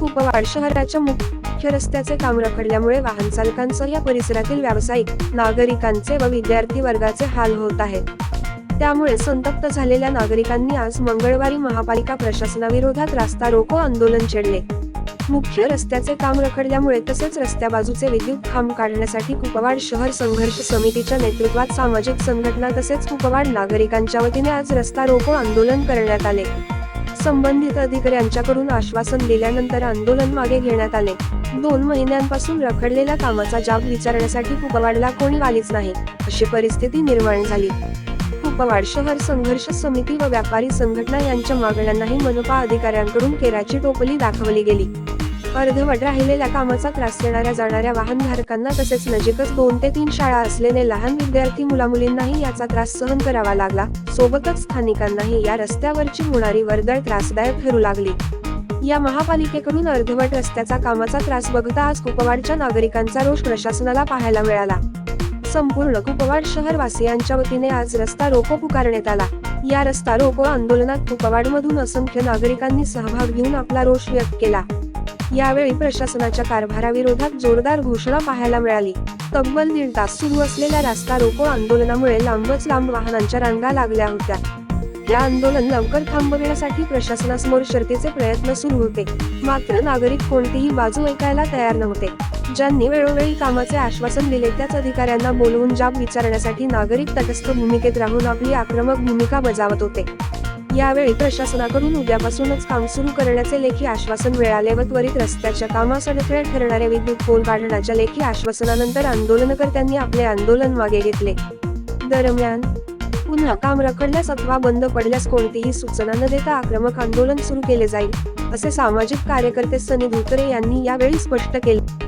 कुपवाड शहराच्या मुख्य रस्त्याचे काम रखडल्यामुळे वाहन चालकांसह या परिसरातील व्यावसायिक नागरिकांचे व विद्यार्थी वर्गाचे हाल होत आहेत. त्यामुळे संतप्त झालेल्या नागरिकांनी आज मंगळवारी महापालिका प्रशासनाविरोधात रास्ता रोको आंदोलन छेडले. मुख्य रस्त्याचे काम रखडल्यामुळे तसेच रस्त्या बाजूचे विद्युत खांब काढण्यासाठी कुपवाड शहर संघर्ष समितीच्या नेतृत्वात सामाजिक संघटना तसेच कुपवाड नागरिकांच्या वतीने आज रस्ता रोको आंदोलन करण्यात आले. संबंधित अधिकाऱ्यांच्याकडून आश्वासन दिल्यानंतर आंदोलन मागे घेण्यात आले. दोन महिन्यांपासून रखडलेल्या कामाचा जाब विचारण्यासाठी कुपवाडला कोणी आलीच नाही अशी परिस्थिती निर्माण झाली. कुपवाड शहर संघर्ष समिती व व्यापारी संघटना यांच्या मागण्यांनाही मनपा अधिकाऱ्यांकडून केराची टोपली दाखवली गेली. अर्धवट राहिलेल्या कामाचा त्रास देणाऱ्या जाणाऱ्या वाहनधारकांना तसेच नजीकच दोन ते तीन शाळा असलेले लहान विद्यार्थी मुलामुलींनाही याचा त्रास सहन करावा लागला. सोबतच स्थानिकांनाही या रस्त्यावरची होणारी वर्दळ त्रासदायक ठरू लागली. या महापालिकेकडून अर्धवट रस्त्याचा कामाचा त्रास बघता आज कुपवाडच्या नागरिकांचा रोष प्रशासनाला पाहायला मिळाला. संपूर्ण कुपवाड शहरवासियांच्या वतीने आज रस्ता रोको पुकारण्यात आला. या रस्ता रोको आंदोलनात कुपवाडमधून असंख्य नागरिकांनी सहभाग घेऊन आपला रोष व्यक्त केला. यावेळी प्रशासनाच्या कारभाराविरोधात जोरदार घोषणा पाहायला मिळाली. तब्बल दीड तास सुरू असलेल्या रास्ता रोको आंदोलनामुळे लांबच लांब वाहनांच्या रांगा लागल्या होत्या. या आंदोलन लवकर थांबविण्यासाठी प्रशासनासमोर शर्तीचे प्रयत्न सुरू होते. मात्र नागरिक कोणतीही बाजू ऐकायला तयार नव्हते. ज्यांनी वेळोवेळी कामाचे आश्वासन दिले त्याच अधिकाऱ्यांना बोलवून जाब विचारण्यासाठी नागरिक तटस्थ भूमिकेत राहून आपली आक्रमक भूमिका बजावत होते. यावेळी प्रशासनाकडून उद्यापासूनच काम सुरू करण्याचे लेखी आश्वासन मिळाले व त्वरित रस्त्याच्या कामास अडथळे ठरणारे विद्युत पोल काढण्याच्या लेखी आश्वासनानंतर आंदोलनकर्त्यांनी आपले आंदोलन मागे घेतले. दरम्यान पुन्हा काम रखडल्यास अथवा बंद पडल्यास कोणतीही सूचना न देता आक्रमक आंदोलन सुरू केले जाईल असे सामाजिक कार्यकर्ते सनी धोत्रे यांनी यावेळी स्पष्ट केले.